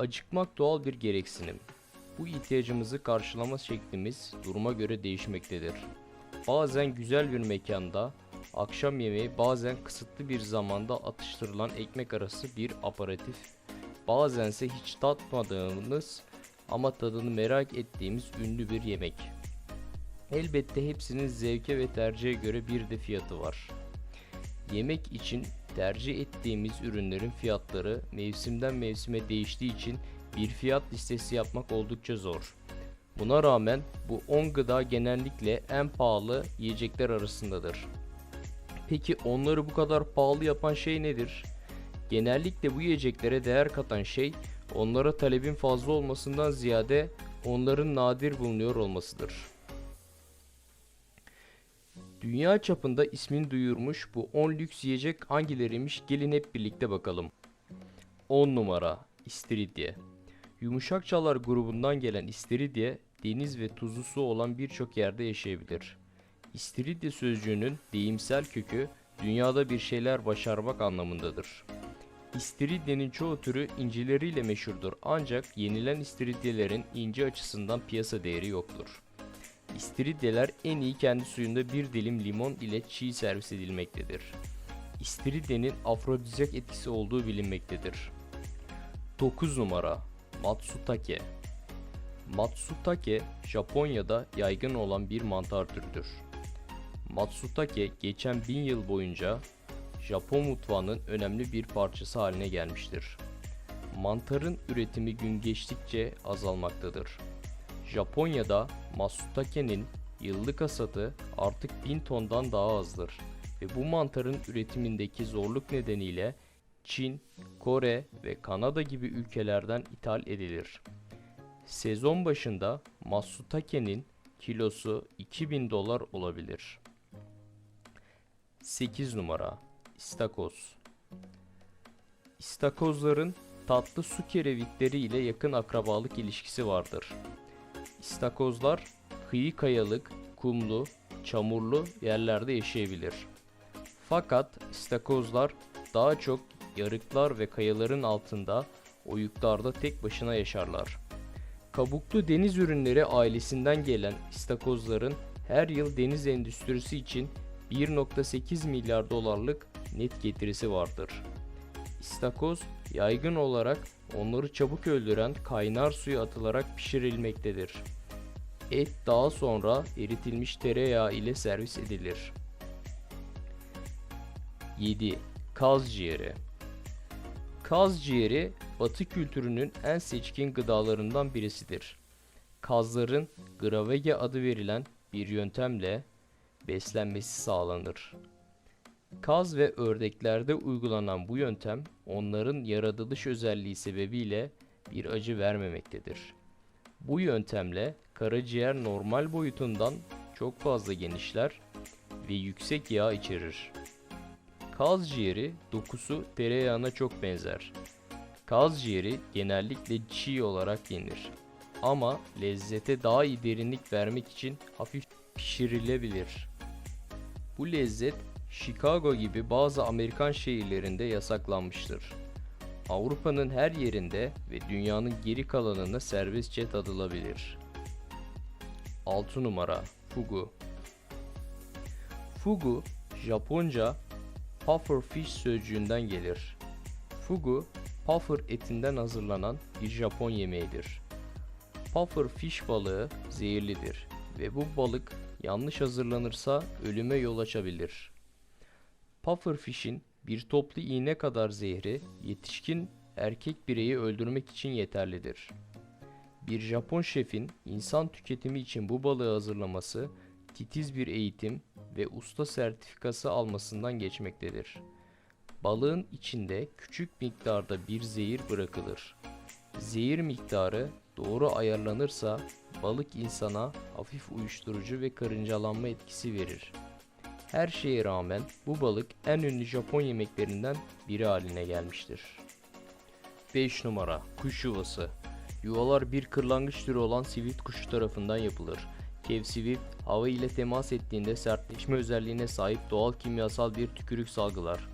Acıkmak doğal bir gereksinim. Bu ihtiyacımızı karşılama şeklimiz duruma göre değişmektedir. Bazen güzel bir mekanda, akşam yemeği bazen kısıtlı bir zamanda atıştırılan ekmek arası bir aparatif, bazense hiç tatmadığımız ama tadını merak ettiğimiz ünlü bir yemek. Elbette hepsinin zevke ve tercihe göre bir de fiyatı var. Yemek için tercih ettiğimiz ürünlerin fiyatları mevsimden mevsime değiştiği için bir fiyat listesi yapmak oldukça zor. Buna rağmen bu 10 gıda genellikle en pahalı yiyecekler arasındadır. Peki onları bu kadar pahalı yapan şey nedir? Genellikle bu yiyeceklere değer katan şey onlara talebin fazla olmasından ziyade onların nadir bulunuyor olmasıdır. Dünya çapında ismini duyurmuş bu 10 lüks yiyecek hangileriymiş gelin hep birlikte bakalım. 10 numara İstiridye Yumuşak çalar grubundan gelen istiridye deniz ve tuzlu su olan birçok yerde yaşayabilir. İstiridye sözcüğünün deyimsel kökü dünyada bir şeyler başarmak anlamındadır. İstiridyenin çoğu türü incileriyle meşhurdur ancak yenilen istiridyelerin ince açısından piyasa değeri yoktur. İstiridyeler en iyi kendi suyunda bir dilim limon ile çiğ servis edilmektedir. İstiridyenin afrodizyak etkisi olduğu bilinmektedir. 9 numara Matsutake Matsutake Japonya'da yaygın olan bir mantar türüdür. Matsutake geçen bin yıl boyunca Japon mutfağının önemli bir parçası haline gelmiştir. Mantarın üretimi gün geçtikçe azalmaktadır. Japonya'da Matsutake'nin yıllık hasatı artık 1000 tondan daha azdır ve bu mantarın üretimindeki zorluk nedeniyle Çin, Kore ve Kanada gibi ülkelerden ithal edilir. Sezon başında Matsutake'nin kilosu 2000 dolar olabilir. 8 numara İstakoz İstakozların tatlı su kerevitleri ile yakın akrabalık ilişkisi vardır. İstakozlar kıyı kayalık, kumlu, çamurlu yerlerde yaşayabilir. Fakat istakozlar daha çok yarıklar ve kayaların altında oyuklarda tek başına yaşarlar. Kabuklu deniz ürünleri ailesinden gelen istakozların her yıl deniz endüstrisi için 1.8 milyar dolarlık net getirisi vardır. İstakoz yaygın olarak onları çabuk öldüren kaynar suya atılarak pişirilmektedir. Et daha sonra eritilmiş tereyağı ile servis edilir. 7. Kaz ciğeri Kaz ciğeri Batı kültürünün en seçkin gıdalarından birisidir. Kazların gravege adı verilen bir yöntemle beslenmesi sağlanır. Kaz ve ördeklerde uygulanan bu yöntem onların yaratılış özelliği sebebiyle bir acı vermemektedir. Bu yöntemle karaciğer normal boyutundan çok fazla genişler ve yüksek yağ içerir. Kaz ciğeri dokusu tereyağına çok benzer. Kaz ciğeri genellikle çiğ olarak yenir. Ama lezzete daha iyi derinlik vermek için hafif pişirilebilir. Bu lezzet Chicago gibi bazı Amerikan şehirlerinde yasaklanmıştır. Avrupa'nın her yerinde ve dünyanın geri kalanında serbestçe tadılabilir. 6 numara Fugu Fugu, Japonca puffer fish sözcüğünden gelir. Fugu, puffer etinden hazırlanan bir Japon yemeğidir. Puffer fish balığı zehirlidir ve bu balık yanlış hazırlanırsa ölüme yol açabilir. Pufferfish'in bir toplu iğne kadar zehri yetişkin erkek bireyi öldürmek için yeterlidir. Bir Japon şefin insan tüketimi için bu balığı hazırlaması titiz bir eğitim ve usta sertifikası almasından geçmektedir. Balığın içinde küçük miktarda bir zehir bırakılır. Zehir miktarı doğru ayarlanırsa balık insana hafif uyuşturucu ve karıncalanma etkisi verir. Her şeye rağmen bu balık en ünlü Japon yemeklerinden biri haline gelmiştir. 5 numara Kuş yuvası Yuvalar bir kırlangıç türü olan sivit kuşu tarafından yapılır. Kevsivit, hava ile temas ettiğinde sertleşme özelliğine sahip doğal kimyasal bir tükürük salgılar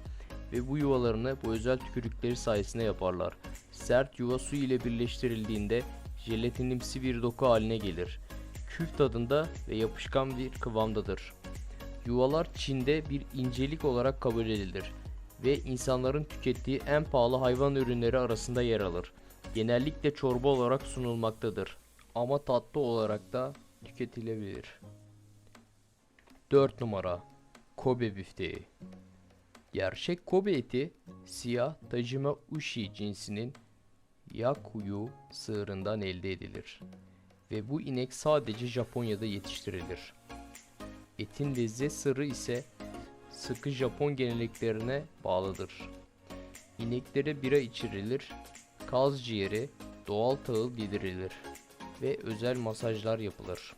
ve bu yuvalarını bu özel tükürükleri sayesinde yaparlar. sert yuva su ile birleştirildiğinde jelatinimsi bir doku haline gelir. Küf tadında ve yapışkan bir kıvamdadır. Yuvalar Çin'de bir incelik olarak kabul edilir ve insanların tükettiği en pahalı hayvan ürünleri arasında yer alır. Genellikle çorba olarak sunulmaktadır ama tatlı olarak da tüketilebilir. 4 numara Kobe büfteği Gerçek Kobe eti siyah Tajima Ushi cinsinin Yakuyu sığırından elde edilir ve bu inek sadece Japonya'da yetiştirilir. Etin lezzet sırrı ise sıkı Japon geleneklerine bağlıdır. İneklere bira içirilir, kaz ciğeri, doğal tahıl yedirilir ve özel masajlar yapılır.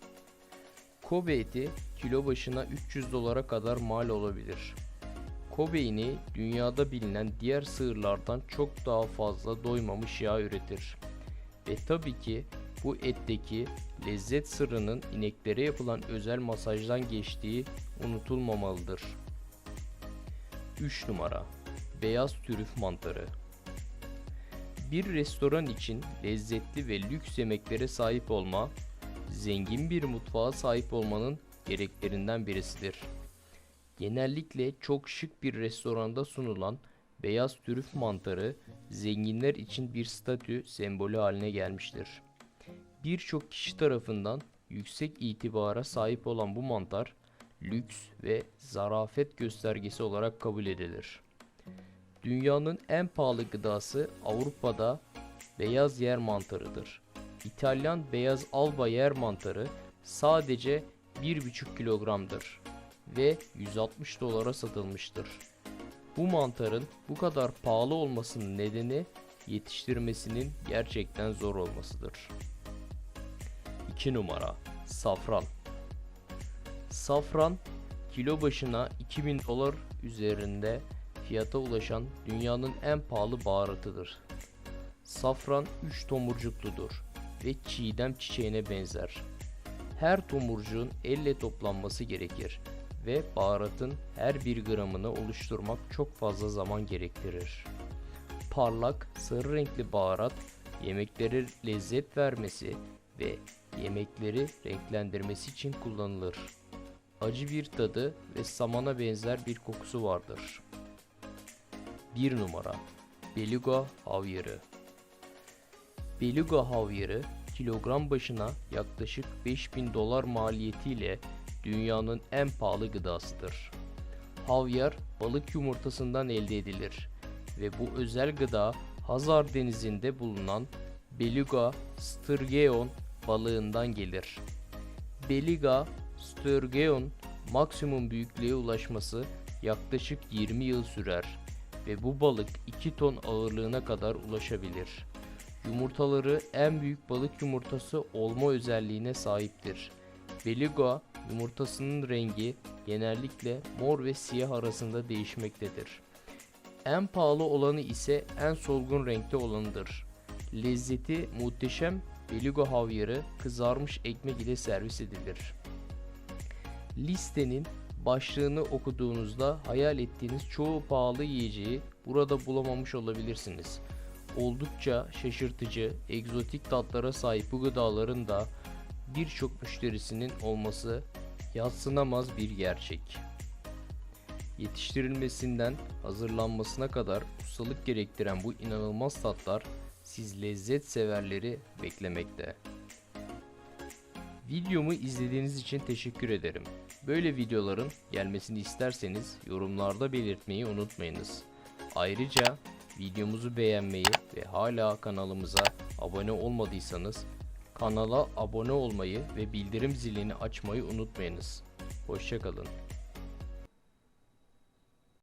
Kobe eti kilo başına 300 dolara kadar mal olabilir. Kobe ineği dünyada bilinen diğer sığırlardan çok daha fazla doymamış yağ üretir. Ve tabii ki bu etteki lezzet sırrının ineklere yapılan özel masajdan geçtiği unutulmamalıdır. 3 numara Beyaz trüf mantarı Bir restoran için lezzetli ve lüks yemeklere sahip olma, zengin bir mutfağa sahip olmanın gereklerinden birisidir. Genellikle çok şık bir restoranda sunulan beyaz trüf mantarı zenginler için bir statü sembolü haline gelmiştir. Birçok kişi tarafından yüksek itibara sahip olan bu mantar lüks ve zarafet göstergesi olarak kabul edilir. Dünyanın en pahalı gıdası Avrupa'da beyaz yer mantarıdır. İtalyan beyaz alba yer mantarı sadece 1,5 kilogramdır ve 160 dolara satılmıştır. Bu mantarın bu kadar pahalı olmasının nedeni yetiştirmesinin gerçekten zor olmasıdır. 2 numara Safran Safran kilo başına 2000 dolar üzerinde fiyata ulaşan dünyanın en pahalı baharatıdır. Safran 3 tomurcukludur ve çiğdem çiçeğine benzer. Her tomurcuğun elle toplanması gerekir ve baharatın her bir gramını oluşturmak çok fazla zaman gerektirir. Parlak, sarı renkli baharat yemeklere lezzet vermesi ve yemekleri renklendirmesi için kullanılır. Acı bir tadı ve samana benzer bir kokusu vardır. 1 numara Beluga havyarı Beluga havyarı kilogram başına yaklaşık 5000 dolar maliyetiyle dünyanın en pahalı gıdasıdır. Havyar balık yumurtasından elde edilir ve bu özel gıda Hazar denizinde bulunan Beluga sturgeon balığından gelir. Beluga sturgeon maksimum büyüklüğe ulaşması yaklaşık 20 yıl sürer ve bu balık 2 ton ağırlığına kadar ulaşabilir. Yumurtaları en büyük balık yumurtası olma özelliğine sahiptir. Beluga yumurtasının rengi genellikle mor ve siyah arasında değişmektedir. En pahalı olanı ise en solgun renkte olanıdır. Lezzeti muhteşem beluga havyarı kızarmış ekmek ile servis edilir. Listenin başlığını okuduğunuzda hayal ettiğiniz çoğu pahalı yiyeceği burada bulamamış olabilirsiniz. Oldukça şaşırtıcı, egzotik tatlara sahip bu gıdaların da birçok müşterisinin olması yadsınamaz bir gerçek. Yetiştirilmesinden hazırlanmasına kadar ustalık gerektiren bu inanılmaz tatlar siz lezzet severleri beklemekte. Videomu izlediğiniz için teşekkür ederim. Böyle videoların gelmesini isterseniz yorumlarda belirtmeyi unutmayınız. Ayrıca videomuzu beğenmeyi ve hala kanalımıza abone olmadıysanız kanala abone olmayı ve bildirim zilini açmayı unutmayınız. Hoşçakalın.